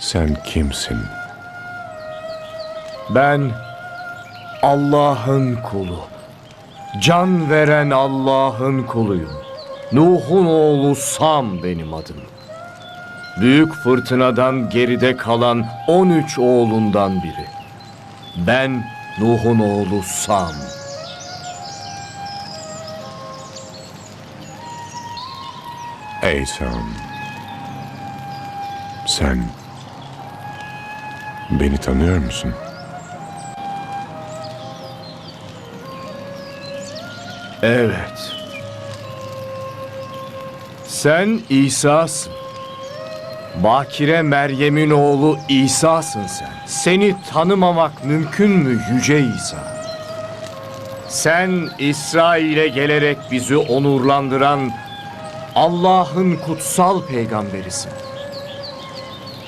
Sen kimsin? Ben Allah'ın kulu. Can veren Allah'ın kuluyum. Nuh'un oğlu Sam benim adım. Büyük fırtınadan geride kalan 13 oğlundan biri. Ben Nuh'un oğlu Sam. Ey Sam. Sen beni tanıyor musun? Evet. Sen İsa'sın. Bakire Meryem'in oğlu İsa'sın sen. Seni tanımamak mümkün mü Yüce İsa? Sen İsrail'e gelerek bizi onurlandıran Allah'ın kutsal peygamberisin.